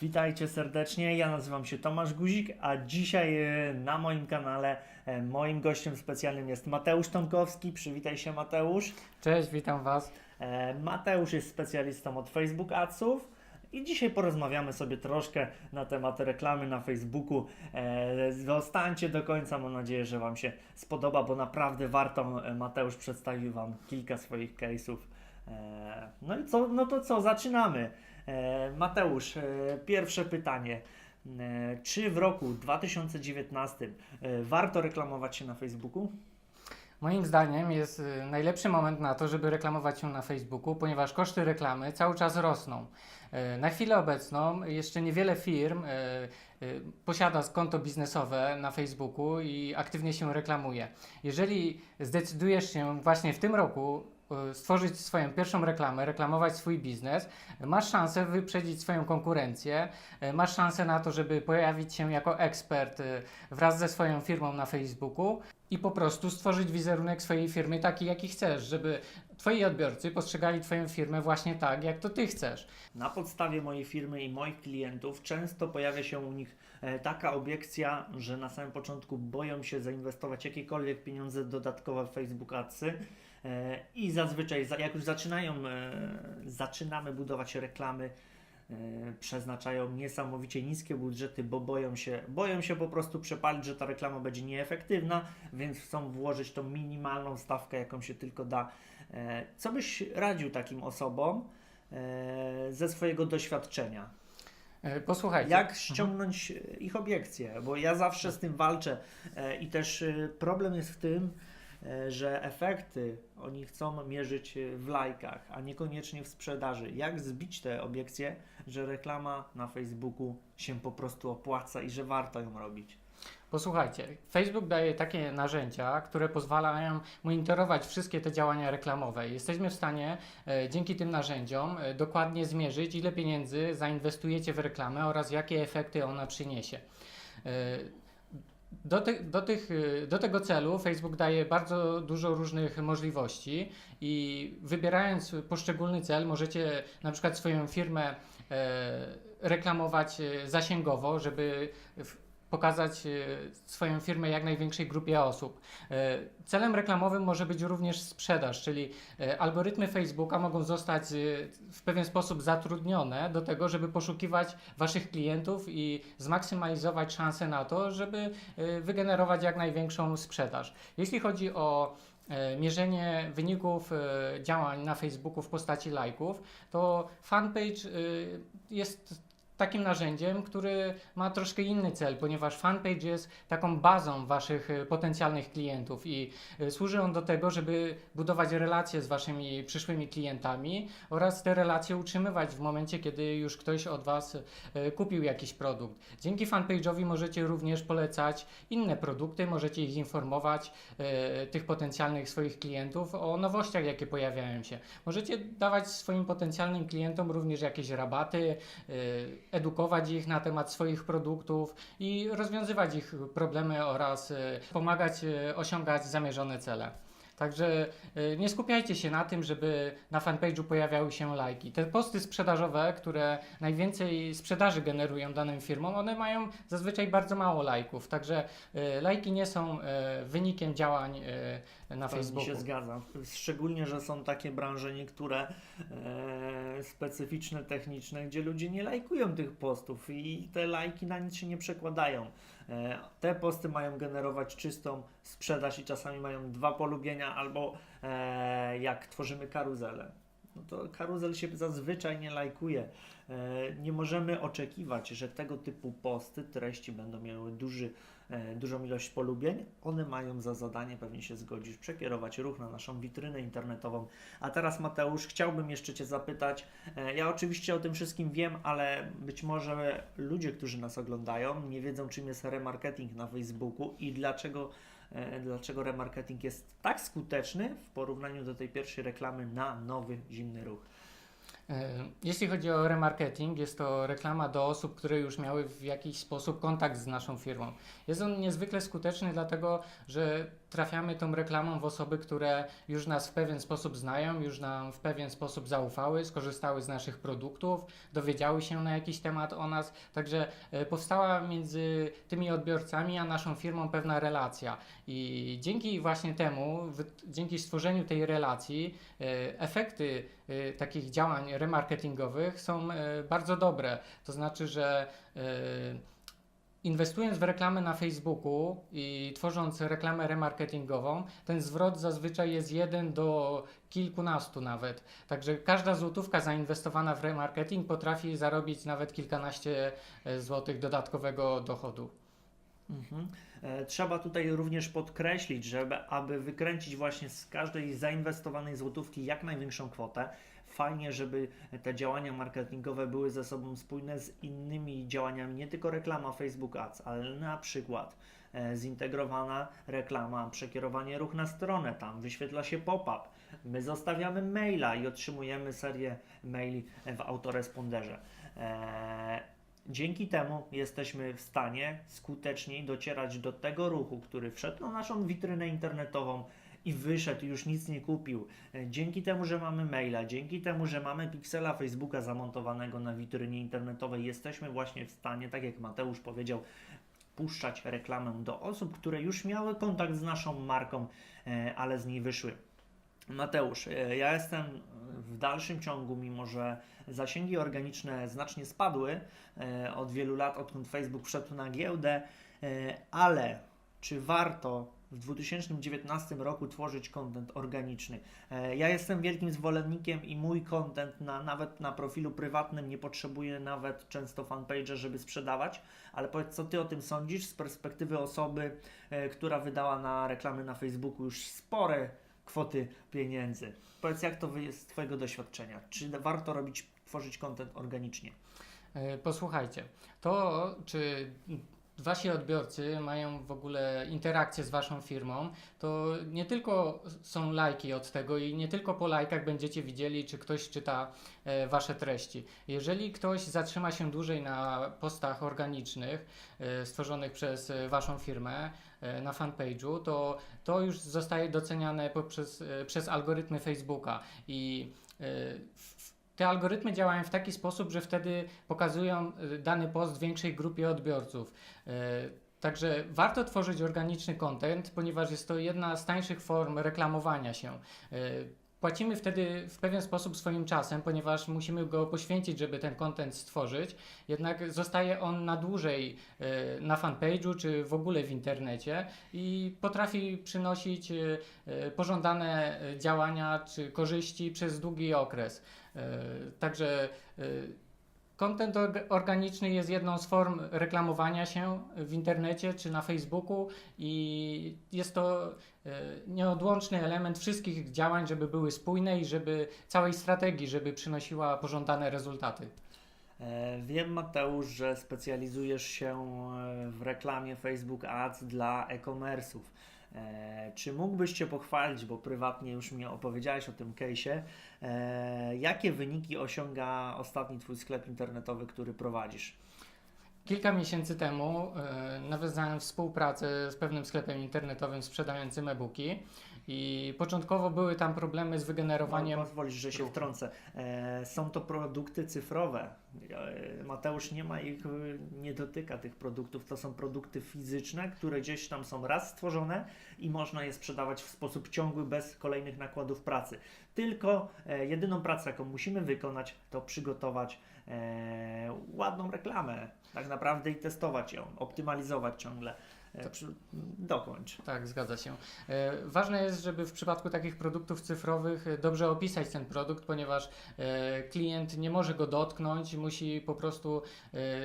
Witajcie serdecznie, ja nazywam się Tomasz Guzik, a dzisiaj e, na moim kanale e, moim gościem specjalnym jest Mateusz Tomkowski. Przywitaj się Mateusz. Cześć, witam Was. E, Mateusz jest specjalistą od Facebook Adsów i dzisiaj porozmawiamy sobie troszkę na temat reklamy na Facebooku. Zostańcie do końca, mam nadzieję, że Wam się spodoba, bo naprawdę warto. Mateusz przedstawił Wam kilka swoich case'ów. No i co, no to co, zaczynamy. E, Mateusz, e, pierwsze pytanie. E, Czy w roku 2019 e, warto reklamować się na Facebooku? Moim zdaniem jest najlepszy moment na to, żeby reklamować się na Facebooku, ponieważ koszty reklamy cały czas rosną. Na chwilę obecną jeszcze niewiele firm posiada konto biznesowe na Facebooku i aktywnie się reklamuje. Jeżeli zdecydujesz się właśnie w tym roku stworzyć swoją pierwszą reklamę, reklamować swój biznes, masz szansę wyprzedzić swoją konkurencję, y, masz szansę na to, żeby pojawić się jako ekspert y, wraz ze swoją firmą na Facebooku i po prostu stworzyć wizerunek swojej firmy taki, jaki chcesz, żeby Twoi odbiorcy postrzegali Twoją firmę właśnie tak, jak to Ty chcesz. Na podstawie mojej firmy i moich klientów często pojawia się u nich e, taka obiekcja, że na samym początku boją się zainwestować jakiekolwiek pieniądze dodatkowe w Facebook Adsy e, i zazwyczaj za- jak już zaczynają, e, zaczynamy budować reklamy, e, przeznaczają niesamowicie niskie budżety, bo boją się, boją się po prostu przepalić, że ta reklama będzie nieefektywna, więc chcą włożyć tą minimalną stawkę, jaką się tylko da. E, Co byś radził takim osobom e, ze swojego doświadczenia? E, Posłuchajcie. Jak ściągnąć e, ich obiekcje? Bo ja zawsze z tym walczę e, i też e, problem jest w tym, e, że efekty oni chcą mierzyć e, w lajkach, a niekoniecznie w sprzedaży. Jak zbić te obiekcje, że reklama na Facebooku się po prostu opłaca i że warto ją robić? Posłuchajcie, Facebook daje takie narzędzia, które pozwalają monitorować wszystkie te działania reklamowe. Jesteśmy w stanie e, dzięki tym narzędziom e, dokładnie zmierzyć, ile pieniędzy zainwestujecie w reklamę oraz jakie efekty ona przyniesie. E, do, ty, do, tych, do tego celu Facebook daje bardzo dużo różnych możliwości i wybierając poszczególny cel możecie na przykład swoją firmę e, reklamować e, zasięgowo, żeby pokazać e, swoją firmę jak największej grupie osób. E, Celem reklamowym może być również sprzedaż, czyli e, algorytmy Facebooka mogą zostać w pewien sposób zatrudnione do tego, żeby poszukiwać Waszych klientów i zmaksymalizować szanse na to, żeby wygenerować jak największą sprzedaż. Jeśli chodzi o mierzenie wyników działań na Facebooku w postaci lajków, to fanpage jest takim narzędziem, który ma troszkę inny cel, ponieważ fanpage jest taką bazą waszych e, potencjalnych klientów i e, służy on do tego, żeby budować relacje z waszymi przyszłymi klientami oraz te relacje utrzymywać w momencie, kiedy już ktoś od was e, kupił jakiś produkt. Dzięki fanpage'owi możecie również polecać inne produkty, możecie ich informować, tych potencjalnych swoich klientów o nowościach, jakie pojawiają się. Możecie dawać swoim potencjalnym klientom również jakieś rabaty, edukować ich na temat swoich produktów i rozwiązywać ich problemy oraz e, pomagać e, osiągać zamierzone cele. Także e, nie skupiajcie się na tym, żeby na fanpage'u pojawiały się lajki. Te posty sprzedażowe, które najwięcej sprzedaży generują danym firmom, one mają zazwyczaj bardzo mało lajków. Także e, lajki nie są e, wynikiem działań na To Facebooku. się. Szczególnie, że są takie branże niektóre e, specyficzne, techniczne, gdzie ludzie nie lajkują tych postów i te lajki na nic się nie przekładają. E, te posty mają generować czystą sprzedaż i czasami mają dwa polubienia albo e, jak tworzymy karuzelę. No to karuzel się zazwyczaj nie lajkuje. E, nie możemy oczekiwać, że tego typu posty, treści będą miały duży e, dużą ilość polubień, one mają za zadanie, pewnie się zgodzisz, przekierować ruch na naszą witrynę internetową. A teraz Mateusz, chciałbym jeszcze Cię zapytać, e, ja oczywiście o tym wszystkim wiem, ale być może ludzie, którzy nas oglądają, nie wiedzą czym jest remarketing na Facebooku i dlaczego, dlaczego remarketing jest tak skuteczny w porównaniu do tej pierwszej reklamy na nowy, zimny ruch. E, Jeśli chodzi o remarketing, jest to reklama do osób, które już miały w jakiś sposób kontakt z naszą firmą. Jest on niezwykle skuteczny, dlatego że trafiamy tą reklamą w osoby, które już nas w pewien sposób znają, już nam w pewien sposób zaufały, skorzystały z naszych produktów, dowiedziały się na jakiś temat o nas. Także e, powstała między tymi odbiorcami a naszą firmą pewna relacja. I dzięki właśnie temu, dzięki stworzeniu tej relacji, e, efekty takich działań remarketingowych są e, bardzo dobre. To znaczy, że e, inwestując w reklamę na Facebooku i tworząc reklamę remarketingową, ten zwrot zazwyczaj jest jeden do kilkunastu nawet. Także każda złotówka zainwestowana w remarketing potrafi zarobić nawet kilkanaście złotych dodatkowego dochodu. Mhm. E, Trzeba tutaj również podkreślić, żeby aby wykręcić właśnie z każdej zainwestowanej złotówki jak największą kwotę, fajnie, żeby te działania marketingowe były ze sobą spójne z innymi działaniami, nie tylko reklama Facebook Ads, ale na przykład e, zintegrowana reklama, przekierowanie ruch na stronę, tam wyświetla się pop-up, my zostawiamy maila i otrzymujemy serię maili w autoresponderze. Dzięki temu jesteśmy w stanie skuteczniej docierać do tego ruchu, który wszedł na naszą witrynę internetową i wyszedł, już nic nie kupił. E, Dzięki temu, że mamy maila, dzięki temu, że mamy piksela Facebooka zamontowanego na witrynie internetowej, jesteśmy właśnie w stanie, tak jak Mateusz powiedział, puszczać reklamę do osób, które już miały kontakt z naszą marką, e, ale z niej wyszły. Mateusz, e, ja jestem w dalszym ciągu, mimo że zasięgi organiczne znacznie spadły e, od wielu lat, odkąd Facebook wszedł na giełdę, e, ale czy warto w 2019 roku tworzyć content organiczny? Ja jestem wielkim zwolennikiem i mój content na, nawet na profilu prywatnym nie potrzebuje nawet często fanpage'a, żeby sprzedawać, ale powiedz co Ty o tym sądzisz z perspektywy osoby, która wydała na reklamy na Facebooku już spore kwoty pieniędzy. Powiedz, jak to jest z Twojego doświadczenia? Czy warto robić, tworzyć content organicznie? E, Posłuchajcie, to czy wasi odbiorcy mają w ogóle interakcję z waszą firmą, to nie tylko są lajki od tego i nie tylko po lajkach będziecie widzieli, czy ktoś czyta e, wasze treści. Jeżeli ktoś zatrzyma się dłużej na postach organicznych e, stworzonych przez waszą firmę, na fanpage'u, to to już zostaje doceniane poprzez, e, przez algorytmy Facebooka i e, te algorytmy działają w taki sposób, że wtedy pokazują dany post większej grupie odbiorców. Także warto tworzyć organiczny content, ponieważ jest to jedna z tańszych form reklamowania się. Płacimy wtedy w pewien sposób swoim czasem, ponieważ musimy go poświęcić, żeby ten content stworzyć. Jednak zostaje on na dłużej y, na fanpage'u czy w ogóle w internecie i potrafi przynosić y, y, pożądane działania czy korzyści przez długi okres. E, Także content org- organiczny jest jedną z form reklamowania się w internecie czy na Facebooku i jest to e, nieodłączny element wszystkich działań, żeby były spójne i żeby całej strategii, żeby przynosiła pożądane rezultaty. E, Wiem, Mateusz, że specjalizujesz się e, w reklamie Facebook Ads dla e-commerce'ów. E, Czy mógłbyś się pochwalić, bo prywatnie już mi opowiedziałeś o tym case'ie, e, jakie wyniki osiąga ostatni Twój sklep internetowy, który prowadzisz? Kilka miesięcy temu e, nawiązałem współpracę z pewnym sklepem internetowym sprzedającym e-booki i początkowo były tam problemy z wygenerowaniem No, pozwolisz, że się wtrącę. E, są to produkty cyfrowe. E, Mateusz nie ma ich, e, nie dotyka tych produktów. To są produkty fizyczne, które gdzieś tam są raz stworzone i można je sprzedawać w sposób ciągły, bez kolejnych nakładów pracy. Tylko jedyną pracę, jaką musimy wykonać, to przygotować ładną reklamę, tak naprawdę i testować ją, optymalizować ciągle. E, przy, dokończ. Tak, zgadza się. E, Ważne jest, żeby w przypadku takich produktów cyfrowych e, dobrze opisać ten produkt, ponieważ e, klient nie może go dotknąć, musi po prostu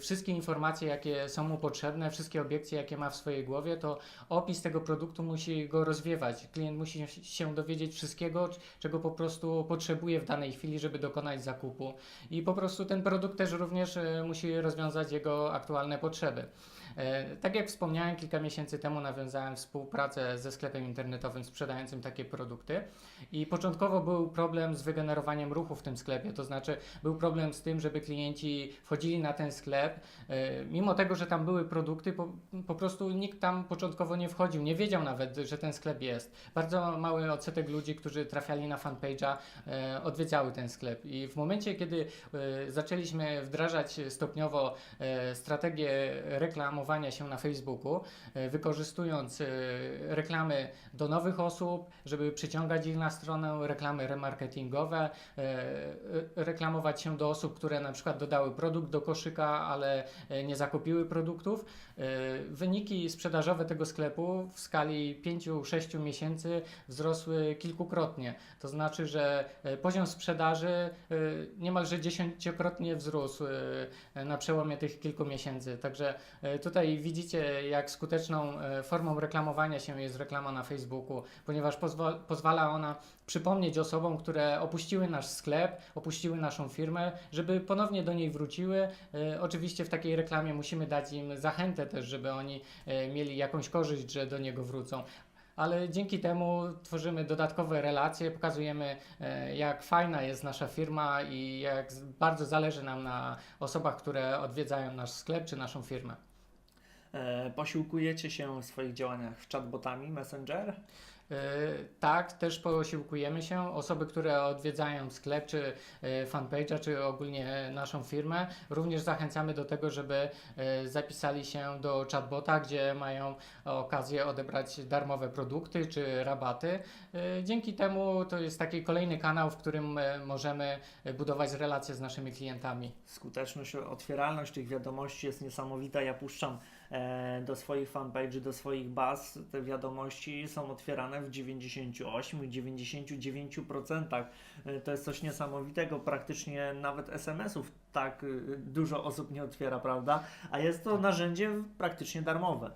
wszystkie informacje, jakie są mu potrzebne, wszystkie obiekcje, jakie ma w swojej głowie, to opis tego produktu musi go rozwiewać. Klient musi się dowiedzieć wszystkiego, czego po prostu potrzebuje w danej chwili, żeby dokonać zakupu. I po prostu ten produkt też również musi rozwiązać jego aktualne potrzeby. E, Tak jak wspomniałem, kilka miesięcy temu nawiązałem współpracę ze sklepem internetowym sprzedającym takie produkty i początkowo był problem z wygenerowaniem ruchu w tym sklepie, to znaczy był problem z tym, żeby klienci wchodzili na ten sklep, e, mimo tego, że tam były produkty, po, po prostu nikt tam początkowo nie wchodził, nie wiedział nawet, że ten sklep jest. Bardzo mały odsetek ludzi, którzy trafiali na fanpage'a, e, odwiedzały ten sklep i w momencie, kiedy zaczęliśmy wdrażać stopniowo strategię reklamowania się na Facebooku, e, wykorzystując e, reklamy do nowych osób, żeby przyciągać ich na stronę, reklamy remarketingowe, e, reklamować się do osób, które na przykład dodały produkt do koszyka, ale nie zakupiły produktów. Wyniki sprzedażowe tego sklepu w skali 5-6 miesięcy wzrosły kilkukrotnie. To znaczy, że poziom sprzedaży niemalże dziesięciokrotnie wzrósł na przełomie tych kilku miesięcy. Także e, tutaj widzicie, jak skuteczną e, formą reklamowania się jest reklama na Facebooku, ponieważ pozwol- pozwala ona przypomnieć osobom, które opuściły nasz sklep, opuściły naszą firmę, żeby ponownie do niej wróciły. E, Oczywiście w takiej reklamie musimy dać im zachętę też, żeby oni e, mieli jakąś korzyść, że do niego wrócą. Ale dzięki temu tworzymy dodatkowe relacje, pokazujemy, jak fajna jest nasza firma i jak bardzo zależy nam na osobach, które odwiedzają nasz sklep czy naszą firmę. E, Posiłkujecie się w swoich działaniach chatbotami Messenger? E, Tak, też posiłkujemy się. Osoby, które odwiedzają sklep, czy e, fanpage'a, czy ogólnie naszą firmę, również zachęcamy do tego, żeby zapisali się do chatbota, gdzie mają okazję odebrać darmowe produkty czy rabaty. Dzięki temu to jest taki kolejny kanał, w którym możemy budować relacje z naszymi klientami. Skuteczność, otwieralność tych wiadomości jest niesamowita. Ja puszczam do swoich fanpage'y, do swoich baz. Te wiadomości są otwierane w 98-99%. E, To jest coś niesamowitego. Praktycznie nawet SMS-ów tak e, dużo osób nie otwiera, prawda? A jest to narzędzie praktycznie darmowe.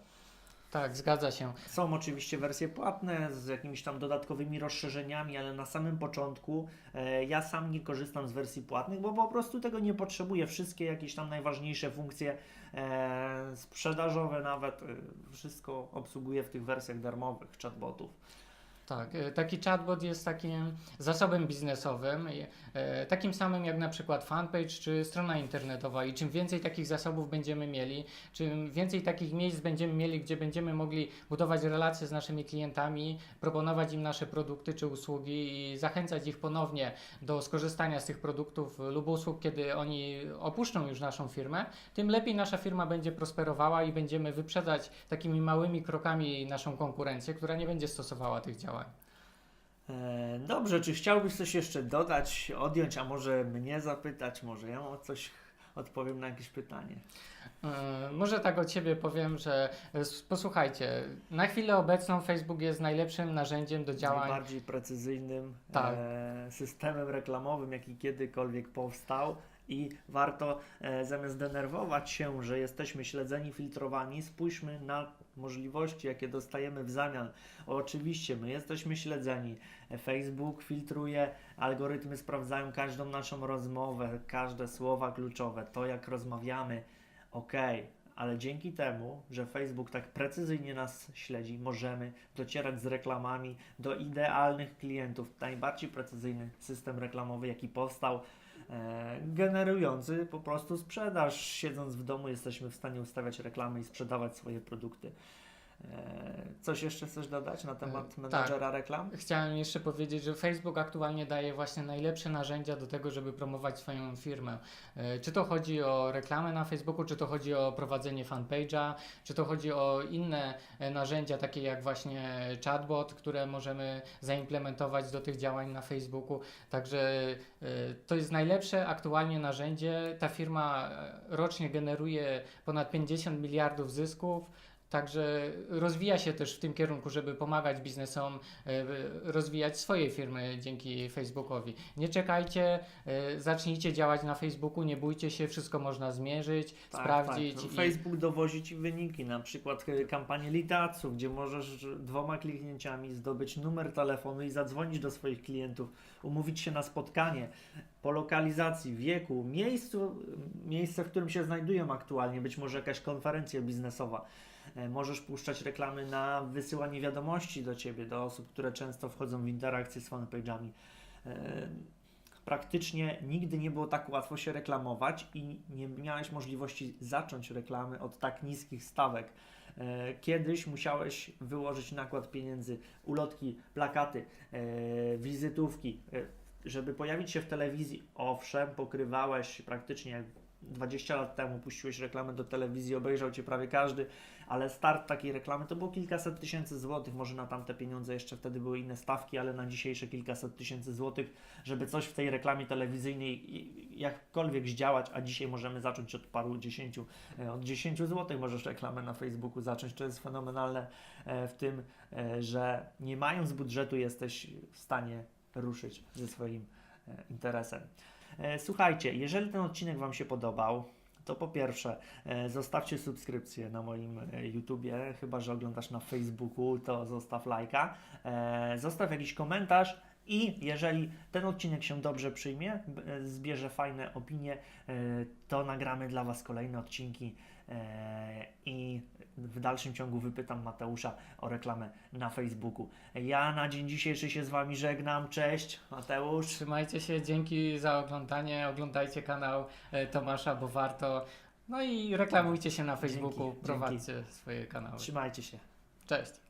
Tak, zgadza się. Są oczywiście wersje płatne z jakimiś tam dodatkowymi rozszerzeniami, ale na samym początku e, ja sam nie korzystam z wersji płatnych, bo po prostu tego nie potrzebuję. Wszystkie jakieś tam najważniejsze funkcje e, sprzedażowe nawet, e, wszystko obsługuję w tych wersjach darmowych chatbotów. Tak, e, taki chatbot jest takim zasobem biznesowym, e, takim samym jak na przykład fanpage czy strona internetowa. I czym więcej takich zasobów będziemy mieli, czym więcej takich miejsc będziemy mieli, gdzie będziemy mogli budować relacje z naszymi klientami, proponować im nasze produkty czy usługi i zachęcać ich ponownie do skorzystania z tych produktów lub usług, kiedy oni opuszczą już naszą firmę, tym lepiej nasza firma będzie prosperowała i będziemy wyprzedzać takimi małymi krokami naszą konkurencję, która nie będzie stosowała tych działań. E, Dobrze, czy chciałbyś coś jeszcze dodać, odjąć, a może mnie zapytać, może ja o coś odpowiem na jakieś pytanie. Yy, Może tak od Ciebie powiem, że s- posłuchajcie, na chwilę obecną Facebook jest najlepszym narzędziem do działań. Najbardziej precyzyjnym Tak. e, systemem reklamowym, jaki kiedykolwiek powstał. I warto e, zamiast denerwować się, że jesteśmy śledzeni, filtrowani, spójrzmy na możliwości, jakie dostajemy w zamian. Oczywiście, my jesteśmy śledzeni. Facebook filtruje, algorytmy sprawdzają każdą naszą rozmowę, każde słowa kluczowe, to jak rozmawiamy. Okej, ale dzięki temu, że Facebook tak precyzyjnie nas śledzi, możemy docierać z reklamami do idealnych klientów. Najbardziej precyzyjny system reklamowy, jaki powstał, generujący po prostu sprzedaż. Siedząc w domu, jesteśmy w stanie ustawiać reklamy i sprzedawać swoje produkty. E, coś jeszcze chcesz dodać na temat E, tak. menadżera reklam? Chciałem jeszcze powiedzieć, że Facebook aktualnie daje właśnie najlepsze narzędzia do tego, żeby promować swoją firmę. E, Czy to chodzi o reklamę na Facebooku, czy to chodzi o prowadzenie fanpage'a, czy to chodzi o inne narzędzia, takie jak właśnie chatbot, które możemy zaimplementować do tych działań na Facebooku. Także to jest najlepsze aktualnie narzędzie. Ta firma rocznie generuje ponad 50 miliardów zysków. Także rozwija się też w tym kierunku, żeby pomagać biznesom e, rozwijać swoje firmy dzięki Facebookowi. Nie czekajcie, e, zacznijcie działać na Facebooku, nie bójcie się, wszystko można zmierzyć, sprawdzić. Tak. i- Facebook dowozi Ci wyniki, na przykład e, kampanię Litacu, gdzie możesz dwoma kliknięciami zdobyć numer telefonu i zadzwonić do swoich klientów, umówić się na spotkanie po lokalizacji, wieku, miejscu, miejsce, w którym się znajdują aktualnie, być może jakaś konferencja biznesowa. E, Możesz puszczać reklamy na wysyłanie wiadomości do Ciebie, do osób, które często wchodzą w interakcję z fanpage'ami. E, praktycznie nigdy nie było tak łatwo się reklamować i nie miałeś możliwości zacząć reklamy od tak niskich stawek. E, Kiedyś musiałeś wyłożyć nakład pieniędzy, ulotki, plakaty, wizytówki, żeby pojawić się w telewizji. Owszem, pokrywałeś praktycznie 20 lat temu puściłeś reklamę do telewizji, obejrzał cię prawie każdy, ale start takiej reklamy to było kilkaset tysięcy złotych. Może na tamte pieniądze jeszcze wtedy były inne stawki, ale na dzisiejsze kilkaset tysięcy złotych żeby coś w tej reklamie telewizyjnej jakkolwiek zdziałać, a dzisiaj możemy zacząć od paru dziesięciu, e, od 10 zł możesz reklamę na Facebooku zacząć. To jest fenomenalne e, w tym, e, że nie mając budżetu jesteś w stanie ruszyć ze swoim interesem. E, Słuchajcie, jeżeli ten odcinek Wam się podobał, to po pierwsze e, zostawcie subskrypcję na moim e, YouTubie, chyba że oglądasz na Facebooku, to zostaw lajka, zostaw jakiś komentarz i jeżeli ten odcinek się dobrze przyjmie, zbierze fajne opinie, to nagramy dla Was kolejne odcinki i w dalszym ciągu wypytam Mateusza o reklamę na Facebooku. Ja na dzień dzisiejszy się z Wami żegnam. Cześć, Mateusz. Trzymajcie się, dzięki za oglądanie. Oglądajcie kanał e, Tomasza, bo warto. No i reklamujcie się na Facebooku, Dzięki, prowadźcie swoje kanały. Trzymajcie się. Cześć.